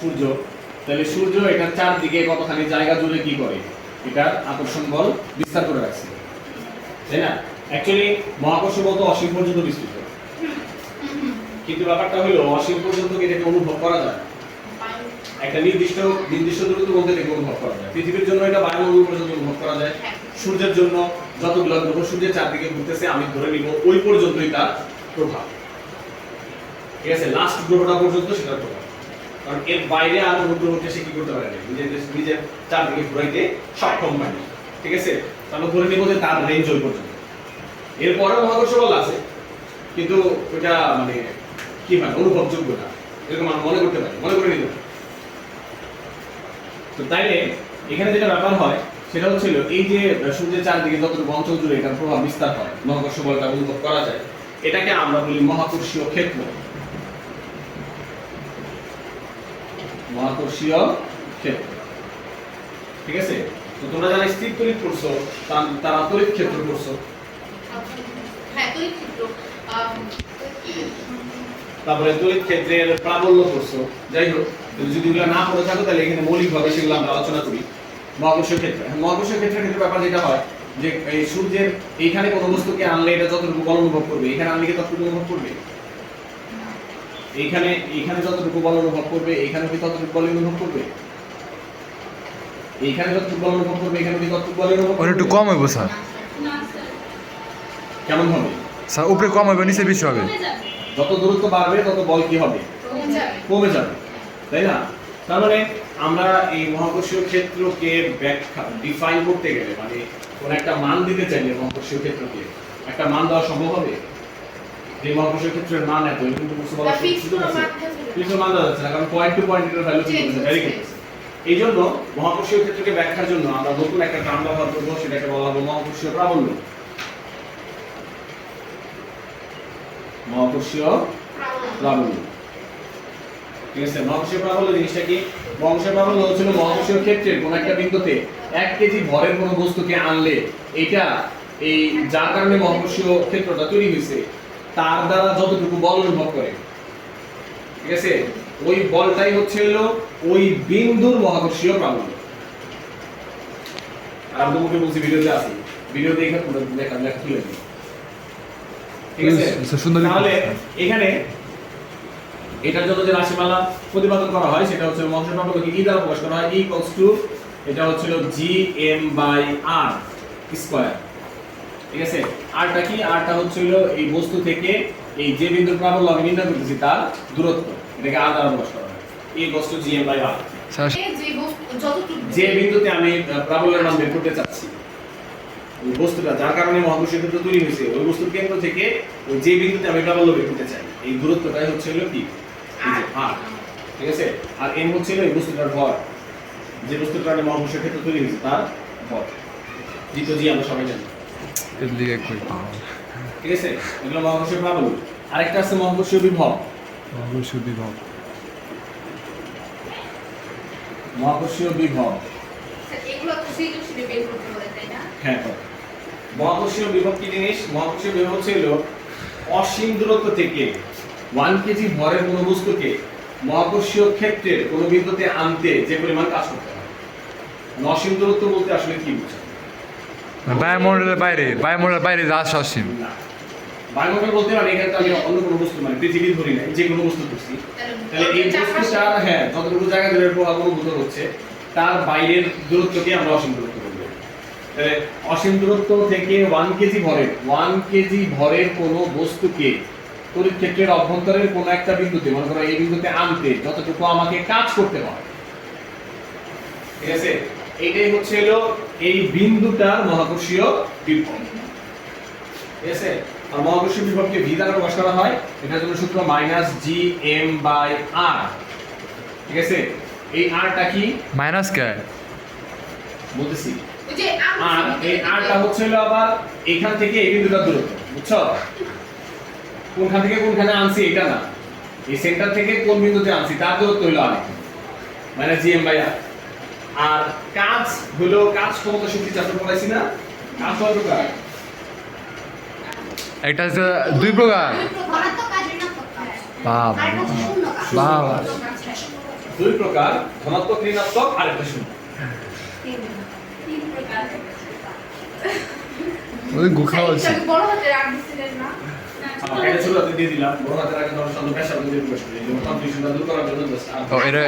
সূর্য। তাহলে সূর্য এটার চারদিকে কতখানি জায়গা জুড়ে কি করে? এটার আকর্ষণ বল বিস্তার করে রাখছে। তাই না? অ্যাকচুয়ালি মহাকর্ষ বল তো অসীম পর্যন্ত বিস্তৃত। কিন্তু ব্যাপারটা হলো, অসীম পর্যন্ত কি এটাকে অনুভব করা যায়? একটা নির্দিষ্ট নির্দিষ্ট দূরত্ব বলতে এটাকে অনুভব করা যায়। পৃথিবীর জন্য এটা বায়ুমণ্ডল পর্যন্ত অনুভব করা যায়। সূর্যের জন্য যতগুলো গ্রহ সূর্যের চারদিকে ঘুরতেছে, আমি ধরে নিব ওই পর্যন্তই তার প্রভাব। ঠিক আছে? লাস্ট গ্রহটা পর্যন্ত সেটার প্রভাব। কারণ এর বাইরে আর কোনো গ্রহকে সে কি করতে পারে নিজের নিজের চারদিকে ঘুরাইতে সক্ষম হয় ঠিক আছে? তাহলে ধরে নিব যে তার রেঞ্জ ওই পর্যন্ত। এরপরে মহাকর্ষ বল আছে, কিন্তু ওটা মানে কি হয়, অনুভবযোগ্য না। এরকম আমরা মনে করতে পারি, মনে করে নিতে তো তাইলে এখানে যেটা ব্যাপার হয়, সেটা হচ্ছিল এই যে সূর্যের চারদিকে যতটুকু অঞ্চল জুড়ে এটার প্রভাব বিস্তার হয়, মহাকর্ষ বলটা অনুভব করা যায়, এটাকে আমরা বলি মহাকর্ষীয় ক্ষেত্র। মহাকর্ষীয় ক্ষেত্র। ঠিক আছে? তো তোমরা যারা স্থির তড়িৎ করছ তারা তড়িৎ ক্ষেত্র করছ হ্যাঁ তারপরে তড়িৎ ক্ষেত্রের প্রাবল্য করছ যাই হোক যদি এগুলো না পড়ে থাকো তাহলে এখানে মৌলিকভাবে সেগুলো আমরা আলোচনা করি। মহাকর্ষীয় ক্ষেত্র। এখন মহাকর্ষীয় ক্ষেত্রের ক্ষেত্রে ব্যাপার যেটা হয় যে এই সূর্যের এইখানে কোনো বস্তুকে আনলে এটা যতটুকু বল অনুভব করবে? এখানে আনলে কি ততটুকু অনুভব করবে? এইখানে এইখানে যতটুকু বল অনুভব করবে এইখানে কি ততটুকু বল অনুভব করবে? এইখানে যতটুকু বল অনুভব করবে এখানে কি ততটুকু বল অনুভব ওটা একটু কম হইব স্যার। কেমন হবে? স্যার উপরে কম হইব নিচে বেশি হবে। যত দূরত্ব বাড়বে তত বল কি হবে? কমে যাবে। তাই না? তার মানে আমরা এই মহাকর্ষীয় ক্ষেত্রকে ব্যাখ্যা ডিফাইন করতে গেলে মানে কোন একটা মান দিতে চাইলে মহাকর্ষীয় ক্ষেত্রকে একটা মান দেওয়া সম্ভব হবে? যে মহাকর্ষীয় ক্ষেত্রের মান এত এরকম তো কিছু? মান কিছু মান দেওয়া যাচ্ছে না কারণ পয়েন্ট টু পয়েন্ট এর ভ্যালু হচ্ছে। করছে এই জন্য মহাকর্ষীয় ক্ষেত্রকে ব্যাখ্যার জন্য আমরা নতুন একটা টার্ম ব্যবহার করব সেটাকে বলা হবে মহাকর্ষীয় প্রাবল্য। মহাকর্ষীয় প্রাবল্য। ঠিক আছে মহাকর্ষীয় প্রাবল্য জিনিসটা কি? মহাকর্ষীয় প্রাবল্য হচ্ছিল মহাকর্ষীয় ক্ষেত্রের কোন একটা বিন্দুতে এক কেজি ভরের কোনো বস্তুকে আনলে এটা এই যার কারণে মহাকর্ষীয় ক্ষেত্রটা তৈরি হয়েছে তার দ্বারা যতটুকু বল অনুভব করে। ঠিক আছে? ওই বলটাই হচ্ছে হলো ওই বিন্দুর মহাকর্ষীয় প্রাবল্য আর আমি তোমাকে বলছি ভিডিওতে আছে। ভিডিও দেখে পুরো লেখা লেখা তুলে দিই ঠিক আছে? তাহলে এখানে এটার জন্য যে রাশিমালা প্রতিপাদন করা হয় সেটা হচ্ছে প্রাবল্যকে ই দ্বারা প্রকাশ করা হয়? ই ইকুয়ালস টু এটা হচ্ছিল G M by R square ঠিক আছে? আরটা কি? আরটা হচ্ছিল এই বস্তু থেকে এই যে বিন্দুর প্রাবল্য আমি নির্ণয় করতেছি তার দূরত্ব। এটাকে আর দ্বারা প্রকাশ করা হয় E equals to G M by R যে বস্তু যতটুকু যে বিন্দুতে আমি প্রাবল্যের মান বের করতে চাচ্ছি ওই বস্তুটা যার কারণে মহাকর্ষীয় ক্ষেত্র তৈরি হয়েছে ওই বস্তুর কেন্দ্র থেকে ওই যে বিন্দুতে আমি প্রাবল্য বের করতে চাই এই দূরত্বটাই হচ্ছে হলো কি এই যে আর ঠিক আছে? আর এম হচ্ছে হলো এই বস্তুটার ভর। যে বস্তুর কারণে মহাকর্ষীয় ক্ষেত্র তৈরি হয়েছে তার ভর। দ্বিতীয় জি আমরা সবাই জানি। এর দিকে কই ঠিক আছে এগুলো মহাকর্ষীয় প্রাবল্য আরেকটা আছে মহাকর্ষীয় বিভব। অবশ্যই বিভব। মহাকর্ষীয় বিভব। এগুলো তো সৃজনশীলে বের করতে হবে তাই না? হ্যাঁ মহাকর্ষীয় বিভব কি জিনিস? মহাকর্ষীয় বিভব হলো অসীম দূরত্ব থেকে ওয়ান কেজি ভরের কোনো বস্তুকে মহাকর্ষীয় ক্ষেত্রের কোনো বিন্দুতে আনতে যে পরিমাণ কাজ করতে হয়। অসীম দূরত্ব বলতে আসলে কি বোঝায়? বায়ুমণ্ডলের বাইরে বায়ুমণ্ডলের বাইরে যা সসীম না বায়ুমণ্ডল বলতে মানে এখানে তো আমি অন্য কোনো বস্তু মানে পৃথিবী ধরি নাই যে কোনো বস্তু ধরছি। তাহলে এই বস্তুটার হ্যাঁ যতটুকু জায়গা ধরে প্রভাব অনুভূত হচ্ছে তার বাইরের দূরত্বকে আমরা অসীম দূরত্ব বলব তাহলে অসীম দূরত্ব থেকে ওয়ান কেজি ভরের ওয়ান কেজি ভরের কোনো বস্তুকে তড়িৎ ক্ষেত্রের অভ্যন্তরের কোনো একটা বিন্দুতে মনে করো এই বিন্দুতে আনতে যতটুকু আমাকে কাজ করতে হয় ঠিক আছে? এটাই হচ্ছে হলো এই বিন্দুটার মহাকর্ষীয় বিভব। ঠিক আছে? আর মহাকর্ষীয় বিভবকে ভি দ্বারা প্রকাশ করা হয় এটার জন্য সূত্র minus G M by R ঠিক আছে? এই আরটা কি? মাইনাস কে? বলতেছি। আর এই আরটা হচ্ছে হলো আবার এখান থেকে এই বিন্দুটা দূরত্ব বুঝছ? কোনখান থেকে কোনখানে আনছি এটা না। এই সেন্টার থেকে কোন বিন্দুতে আনছি তার দূরত্ব হলো R minus G M by R আর কাজ হলো কাজ ক্ষমতা শক্তি চাপে পড়াইছি না কাজ কত প্রকার একটা হচ্ছে দুই প্রকার। বাবা বাবা। দুই প্রকার ধনাত্মক ঋণাত্মক আর একটা শূন্য ওই গুখা বড় হাতের দিছিলেন না।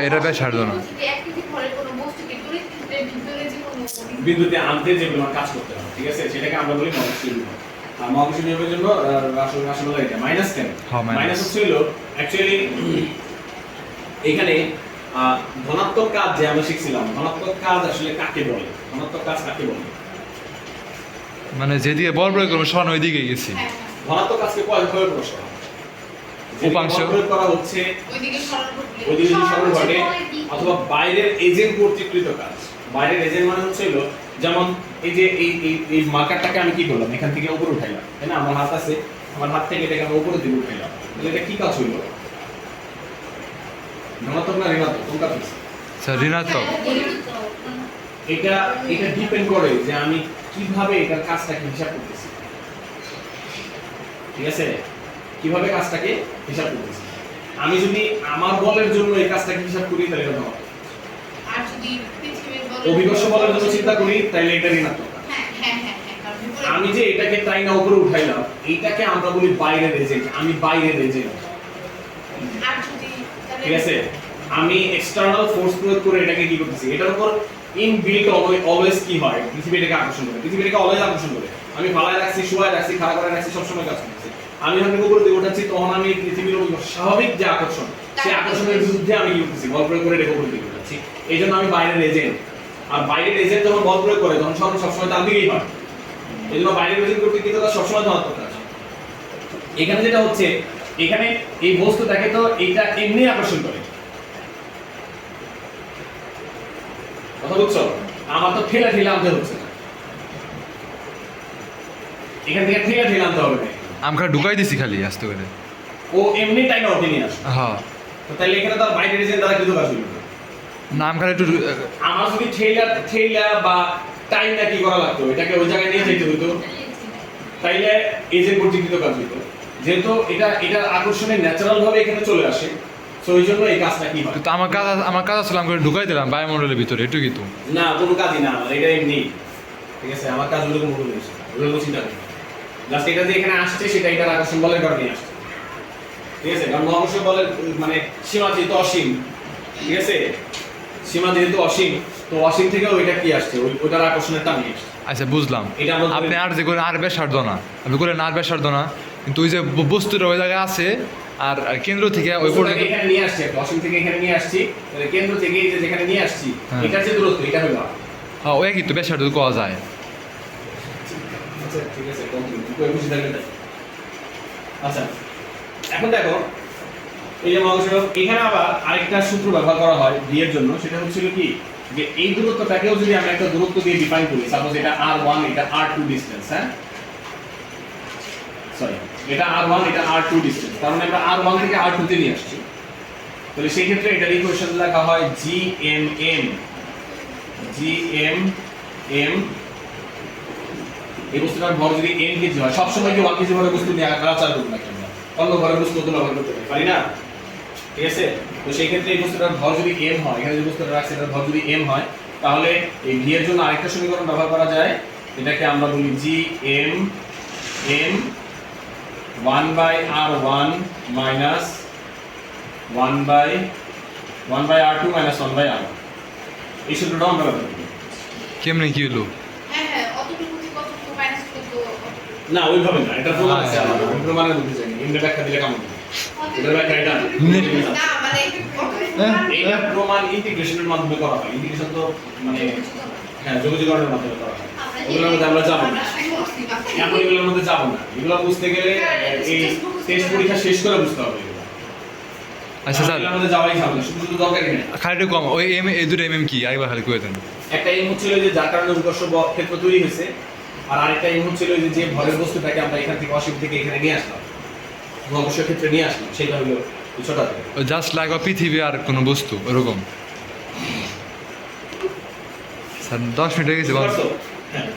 এটা যে আনতে যেগুলো আমার কাজ করতে হবে ঠিক আছে? সেটাকে আমরা বলি মহাকর্ষীয় বিভব আর মহাকর্ষীয় বিভবের জন্য রাশি রাশি এটা মাইনাস কেন মাইনাস হচ্ছে হলো অ্যাকচুয়ালি এখানে আহ, ধনাত্মক কাজ যে আমরা শিখছিলাম ধনাত্মক কাজ আসলে কাকে বলে? ধনাত্মক কাজ কাকে বলে? মানে যেদিকে বল প্রয়োগ করব সমান ওই দিকে গেছি। হ্যাঁ। ধনাত্মক কাজকে কয় ভাবে প্রকাশ করা উপাংশ। প্রয়োগ করা হচ্ছে ওইদিকে সরল ঘটে অথবা বাইরের এজেন্ট কর্তৃকৃত কাজ। বাইরের এজেন্ট মানে হচ্ছে হলো যেমন এই যে এই এই মার্কারটাকে আমি কি করলাম? এখান থেকে উপরে উঠাইলাম তাই না? আমার হাত আছে আমার হাত থেকে এটাকে আমি উপরের দিকে উঠাইলাম। তাহলে এটা কি কাজ হইল? ধনাত্মক না ঋণাত্মক? কোন কাজ হচ্ছে স্যার ঋণাত্মক। এটা এটা ডিপেন্ড করে যে আমি কীভাবে এটার কাজটাকে হিসাব করতেছি। ঠিক আছে? কীভাবে কাজটাকে হিসাব করতেছি? আমি যদি আমার বলের জন্য এই কাজটাকে হিসাব করি তাহলে এটা ধনাত্মক। আর যদি অভিকর্ষ বলের জন্য চিন্তা করি তাহলে এটা ঋণাত্মক হ্যাঁ হ্যাঁ হ্যাঁ আমি যে এটাকে তাই না উপরে উঠাইলাম এইটাকে আমরা বলি বাইরের এজেন্ট আমি যদি তাহলে- ঠিক আছে? আমি এক্সটার্নাল ফোর্স প্রয়োগ করে এটাকে কি করতেছি? এটার উপর ইনবিল্ট অলওয়েজ কি হয়? পৃথিবী এটাকে আকর্ষণ করে। পৃথিবী এটাকে অলওয়েজ আকর্ষণ করে। আমি ফালায় রাখছি শুয়ায় রাখছি খাড়া করে রাখছি সবসময় কাজ করতেছি। আমি যখন উপরে উঠাচ্ছি তখন আমি পৃথিবীর স্বাভাবিক যে আকর্ষণ সেই আকর্ষণের বিরুদ্ধে আমি কি করতেছি? বল প্রয়োগ করে এটাকে উপরে দিকে উঠাচ্ছি। এই জন্য আমি বাইরের এজেন্ট আর বাইরের এজেন্ট যখন বল প্রয়োগ করে তখন সব সবসময় তার দিকেই হয়। এই জন্য বাইরের এজেন্ট করতে কিন্তু তার সবসময় ধনাত্মক কাজ এখানে যেটা হচ্ছে এখানে এই বস্তুটাকে তো এইটা এমনি আকর্ষণ করে। কথা বুঝছ? আমার তো ঠেলা ঠেলা আনতে হচ্ছে এখান থেকে ঠেলা ঠেলা আনতে হবে। না আমখা ঢুকাই দিছি খালি আস্তে করে। ও এমনি টাইম নিয়ে হ্যাঁ। তো তাহলে এখানে তার বাইরে রিজেন দ্বারা কিছু কাজ হইল না। নাম খালি একটু আমার যদি ঠেলা ঠেলা বা টাইম না কি করা লাগতো এটাকে ওই জায়গায় নিয়ে যেতে হতো। তাইলে এজেন্ট কর্তৃকৃত কাজ হইতো যেহেতু এটা এটা আকর্ষণে ন্যাচারাল ভাবে এখানে চলে আসে ওই জন্য এই কাজটা কি হয়? তো আমার কাজ আমার কাজ আসলে আমি ঢুকাই দিলাম বায়ুমণ্ডলের ভিতরে না কোনো কাজই না আমার এটা এমনি ঠিক আছে আমার কাজ ওরকম কোনো জিনিস ওরকম চিন্তা জাস্ট এটা যে এখানে আসছে সেটা এটার আকর্ষণ বলের কারণে আসছে। ঠিক আছে কারণ মহাকর্ষ বলের মানে সীমা যেহেতু অসীম ঠিক আছে সীমা যেহেতু অসীম তো অসীম থেকেও এটা কি আসছে? ওই ওটার আকর্ষণের টান নিয়ে আচ্ছা বুঝলাম। এটা আপনি আর যে করেন আর বেশ সারদ না। আপনি করলেন আর বেশ না কিন্তু ওই যে ব- বস্তুটা ওই জায়গায় আছে আর কেন্দ্র থেকে ওই পর্যন্ত এখানে নিয়ে আসছে অসীম থেকে এখানে নিয়ে আসছি তাহলে কেন্দ্র থেকে এই যে যেখানে নিয়ে আসছি হ্যাঁ। এটার যে দূরত্ব এটা হলো হ্যাঁ ওই কিন্তু বেশ সারদ কোয়া যায়। আচ্ছা ঠিক আছে। আচ্ছা এখন দেখো এই যে মহাকর্ষ এখানে আবার আরেকটা সূত্র ব্যবহার করা হয় বি এর জন্য, সেটা হচ্ছিল কি? যে এই দূরত্বটাকেও যদি আমরা একটা দূরত্ব দিয়ে ডিফাইন করি সাপোজ এটা আর ওয়ান এটা আর টু ডিস্টেন্স হ্যাঁ? সরি এটা আর ওয়ান এটা আর টু ডিস্টেন্স তার মানে আমরা আর ওয়ান থেকে আর টু তে নিয়ে আসছি। তাহলে সেই ক্ষেত্রে এটার ইকুয়েশন লেখা হয় G M M G M M এই বস্তুটার ভর যদি এন কেজি হয়, সবসময় কি ওয়ান কেজি ভরের বস্তু নিয়ে আচার করব না কেন অন্য ভরের বস্তু তো ব্যবহার করতে পারি না? ঠিক আছে? তো সেই ক্ষেত্রে এই বস্তুটার ভর যদি এম হয় এখানে যে বস্তুটা রাখছে এটার ভর যদি এম হয় তাহলে এই ভি এর জন্য আরেকটা সমীকরণ ব্যবহার করা যায়। এটাকে আমরা বলি G M M one by R one minus one by one by R two minus one by R এই সূত্রটাও আমরা ব্যবহার করি। কেমনে কি হলো? হ্যাঁ হ্যাঁ। না ওইভাবে না এটা প্রমাণ আছে আলাদা আমি প্রমাণের যাইনি এমনি ব্যাখ্যা দিলে কেমন প্রমাণ মাধ্যমে করা হয় তো মানে হ্যাঁ মাধ্যমে করা হয় যাব এগুলোর মধ্যে যাব এগুলো বুঝতে গেলে পরীক্ষা শেষ করে বুঝতে হবে খালি কম। ওই এম এই দুটো এম এম কি? আরেকবার খালি করে দেন। একটা এম হচ্ছিল যে যার কারণে উৎকর্ষ ক্ষেত্র তৈরি হয়েছে, আর আরেকটা এম হচ্ছিল যে যে ভরের বস্তুটাকে আমরা এখান থেকে অসীম থেকে এখানে নিয়ে আসলাম। মহাকর্ষ ক্ষেত্রে নিয়ে আসলো সেটা হলো ছোটা থেকে। জাস্ট লাইক পৃথিবী আর কোনো বস্তু ওরকম। স্যার দশ মিনিট হয়ে গেছে হ্যাঁ